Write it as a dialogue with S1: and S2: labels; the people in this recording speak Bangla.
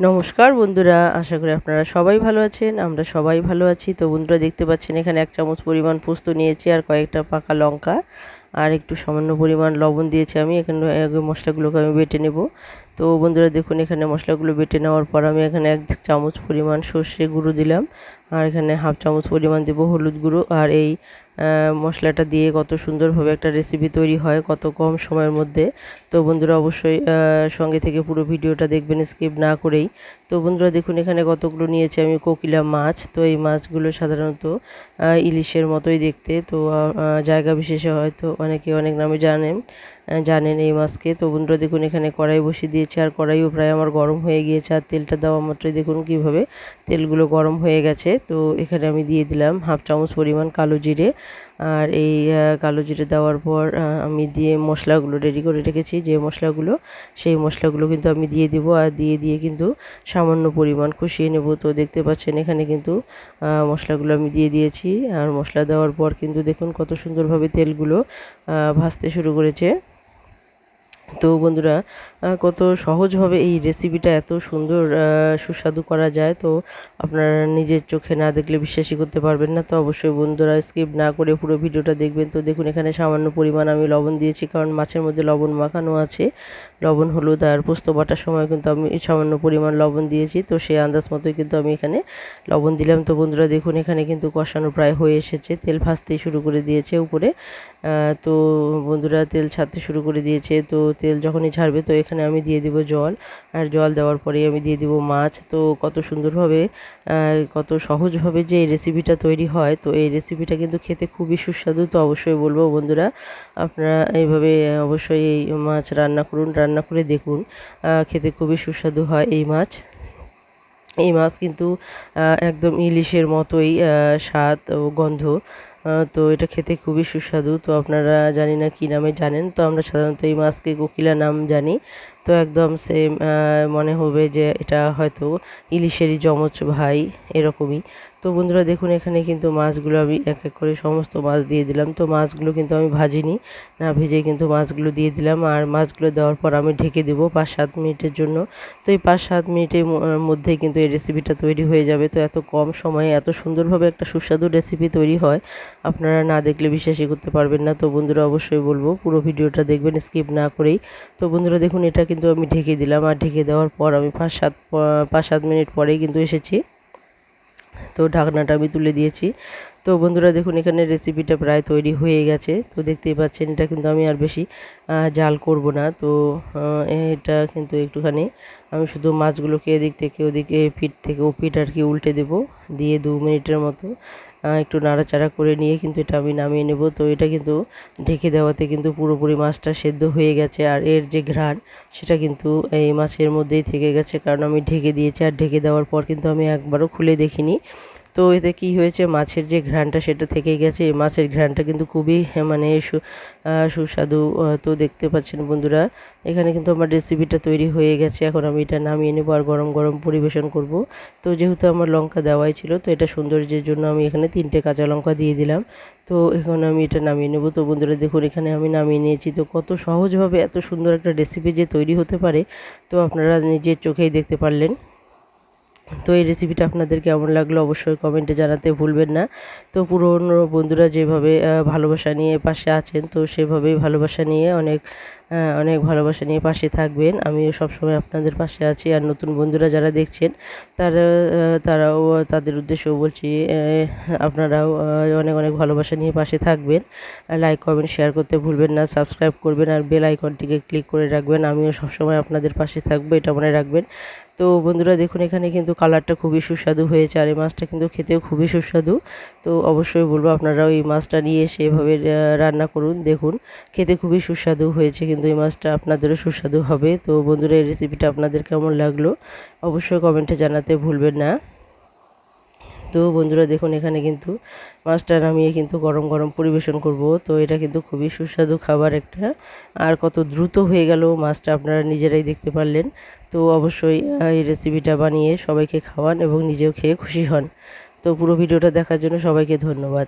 S1: নমস্কার বন্ধুরা, আশা করি আপনারা সবাই ভালো আছেন, আমরা সবাই ভালো আছি। তো বন্ধুরা, দেখতে পাচ্ছেন এখানে এক চামচ পরিমাণ পোস্ত নিয়েছি আর কয়েকটা পাকা লঙ্কা আর একটু সামান্য পরিমাণ লবণ দিয়েছি আমি। এখানে মশলাগুলোকে আমি বেটে নেব। তো বন্ধুরা, দেখুন এখানে মশলাগুলো বেটে নেওয়ার পর আমি এখানে এক চামচ পরিমাণ সর্ষে গুঁড়ো দিলাম আর এখানে হাফ চামচ পরিমাণ দেবো হলুদ গুঁড়ো আর এই মশলাটা দিয়ে কত সুন্দরভাবে একটা রেসিপি তৈরি হয়, কত কম সময়ের মধ্যে। তো বন্ধুরা অবশ্যই সঙ্গে থেকে পুরো ভিডিওটা দেখবেন স্কিপ না করেই। তো বন্ধুরা দেখুন, এখানে কতগুলো নিয়েছি আমি, কোকিলা মাছ। তো এই মাছগুলো সাধারণত ইলিশের মতোই দেখতে। তো জায়গা বিশেষে হয়তো অনেকে অনেক নামে জানেন। জানেন এই মাছকে। তো বন্ধুরা, দেখুন, এখানে কড়াই বসিয়ে দিয়েছে, আর কড়াইও প্রায় আমার গরম হয়ে গিয়েছে, আর তেলটা দেওয়া মাত্রই দেখুন কীভাবে তেলগুলো গরম হয়ে গেছে। তো এখানে আমি দিয়ে দিলাম হাফ চামচ পরিমাণ কালো জিরে আর এই কালো জিরে দেওয়ার পর আমি দিয়ে মশলাগুলো রেডি করে রেখেছি। যে মশলাগুলো, সেই মশলাগুলো কিন্তু আমি দিয়ে দিব আর দিয়ে দিয়ে কিন্তু সামান্য পরিমাণ কষিয়ে নেব। তো দেখতে পাচ্ছেন এখানে কিন্তু মশলাগুলো আমি দিয়ে দিয়েছি। আর মশলা দেওয়ার পর কিন্তু দেখুন কত সুন্দরভাবে তেলগুলো ভাজতে শুরু করেছে। তো বন্ধুরা কত সহজভাবে এই রেসিপিটা এত সুন্দর সুস্বাদু করা যায়, তো আপনারা নিজের চোখে না দেখলে বিশ্বাসই করতে পারবেন না। তো অবশ্যই বন্ধুরা স্কিপ না করে পুরো ভিডিওটা দেখবেন। তো দেখুন, এখানে সামান্য পরিমাণ আমি লবণ দিয়েছি, কারণ মাছের মধ্যে লবণ মাখানো আছে। লবণ, হলুদ আর পোস্ত বাটার সময় কিন্তু আমি সামান্য পরিমাণ লবণ দিয়েছি, তো সেই আন্দাজ মতোই কিন্তু আমি এখানে লবণ দিলাম। তো বন্ধুরা, দেখুন, এখানে কিন্তু কষানো প্রায় হয়ে এসেছে। তেল ভাজতেই শুরু করে দিয়েছে উপরে। তো বন্ধুরা, তেল ছাড়তে শুরু করে দিয়েছে। তো তেল যখনই ছাড়বে তো এখানে আমি দিয়ে দিব জল। আর জল দেওয়ার পরেই আমি দিয়ে দিব মাছ। তো কত সুন্দরভাবে কত সহজভাবে যে এই রেসিপিটা তৈরি হয়, তো এই রেসিপিটা কিন্তু খেতে খুবই সুস্বাদু। তো অবশ্যই বলব বন্ধুরা, আপনারা এইভাবে অবশ্যই এই মাছ রান্না করুন, রান্না করে দেখুন খেতে খুবই সুস্বাদু হয় এই মাছ। এই মাছ কিন্তু একদম ইলিশের মতোই স্বাদ ও গন্ধ। তো এটা খেতে খুবই সুস্বাদু। তো আপনারা জানি না কী নামে জানেন। তো আমরা সাধারণত এই মাছকে কোকিলা নাম জানি। তো একদম সেম মনে হবে যে এটা হয়তো ইলিশেরই যমজ ভাই, এরকমই। তো বন্ধুরা দেখুন, এখানে কিন্তু মাছগুলো আমি এক এক করে সমস্ত মাছ দিয়ে দিলাম। তো মাছগুলো কিন্তু আমি ভাজিনি। না ভেজে কিন্তু মাছগুলো দিয়ে দিলাম। আর মাছগুলো দেওয়ার পর আমি ঢেকে দেবো পাঁচ সাত মিনিটের জন্য। তো এই পাঁচ সাত মিনিটের মধ্যেই কিন্তু এই রেসিপিটা তৈরি হয়ে যাবে। তো এত কম সময়ে এত সুন্দরভাবে একটা সুস্বাদু রেসিপি তৈরি হয়। আপনারা না দেখলে বিশ্বাসই করতে পারবেন না। তো বন্ধুরা, অবশ্যই বলব, পুরো ভিডিওটা দেখবেন, স্কিপ না করেই। তো বন্ধুরা, দেখুন, এটা কিন্তু আমি ঢেকে দিলাম। আর ঢেকে দেওয়ার পর আমি পাঁচ সাত পাঁচ সাত মিনিট পরেই কিন্তু এসেছি। তো ঢাকনাটা আমি তুলে দিয়েছি। তো বন্ধুরা দেখুন, এখানে রেসিপিটা প্রায় তৈরি হয়ে গেছে। তো দেখতেই পাচ্ছেন, এটা কিন্তু আমি আর বেশি জাল করব না। তো এটা কিন্তু একটুখানি আমি শুধু মাছগুলোকে এদিক থেকে ওদিকে পিঠ থেকে ও পিঠ আর কি উল্টে দেব, দিয়ে দু মিনিটের মতো একটু নাড়াচাড়া করে নিয়ে কিন্তু এটা আমি নামিয়ে নেব। তো এটা কিন্তু ঢেকে দেওয়াতে কিন্তু পুরোপুরি মাছটা সেদ্ধ হয়ে গেছে, আর এর যে ঘ্রাণ সেটা কিন্তু এই মাছের মধ্যেই থেকে গেছে। কারণ আমি ঢেকে দিয়েছি, আর ঢেকে দেওয়ার পর কিন্তু আমি একবারও খুলে দেখিনি। তো এতে কি হয়েছে? মাছের যে ঘ্রাণটা সেটা থেকে গেছে। মাছের ঘ্রাণটা কিন্তু খুবই মানে সুস্বাদু তো দেখতে পাচ্ছেন বন্ধুরা। এখানে কিন্তু আমার রেসিপিটা তৈরি হয়ে গেছে। এখন আমি এটা নামিয়ে নেব আর গরম গরম পরিবেশন করব। তো যেহেতু আমার লঙ্কা দেওয়াই ছিল, তো এটা সৌন্দর্যের জন্য আমি এখানে তিনটে কাঁচা লঙ্কা দিয়ে দিলাম। তো এখন আমি এটা নামিয়ে নেব। তো বন্ধুরা দেখুন, এখানে আমি নামিয়ে নিয়েছি। তো কত সহজভাবে এত সুন্দর একটা রেসিপি যে তৈরি হতে পারে, তো আপনারা নিজের চোখেই দেখতে পারলেন। তো এই রেসিপিটা আপনাদের কেমন লাগল অবশ্যই কমেন্টে জানাতে ভুলবেন না। তো পুরনো বন্ধুরা যেভাবে ভালোবাসা নিয়ে পাশে আছেন, তো সেভাবেই ভালোবাসা নিয়ে অনেক অনেক ভালোবাসা নিয়ে পাশে থাকবেন। আমিও সবসময় আপনাদের পাশে আছি আর নতুন বন্ধুরা যারা দেখছেন, তারা তারাও, তাদের উদ্দেশ্যেও বলছি আপনারাও অনেক অনেক ভালোবাসা নিয়ে পাশে থাকবেন। লাইক কমেন্ট শেয়ার করতে ভুলবেন না সাবস্ক্রাইব করবেন আর বেল আইকনটিকে ক্লিক করে রাখবেন। আমিও সবসময় আপনাদের পাশে থাকব, এটা মনে রাখবেন। তো বন্ধুরা দেখুন, এখানে কিন্তু কালারটা খুবই সুস্বাদু হয়েছে আর এই মাছটা কিন্তু খেতেও খুবই সুস্বাদু। তো অবশ্যই বলব আপনারাও এই মাছটা নিয়ে এসে এভাবে রান্না করুন, দেখুন, খেতে খুবই সুস্বাদু হয়েছে কিন্তু এই মাছটা আপনাদেরও সুস্বাদু হবে। তো বন্ধুরা, এই রেসিপিটা আপনাদের কেমন লাগল? অবশ্যই কমেন্টে জানাতে ভুলবেন না। তো বন্ধুরা দেখুন, এখানে কিন্তু মাছটা নামিয়ে কিন্তু গরম গরম পরিবেশন করব। তো এটা কিন্তু খুবই সুস্বাদু খাবার একটা। আর কত দ্রুত হয়ে গেল মাছটা আপনারা নিজেরাই দেখতে পারলেন। তো অবশ্যই এই রেসিপিটা বানিয়ে সবাইকে খাওয়ান এবং নিজেও খেয়ে খুশি হন। তো পুরো ভিডিওটা দেখার জন্য সবাইকে ধন্যবাদ।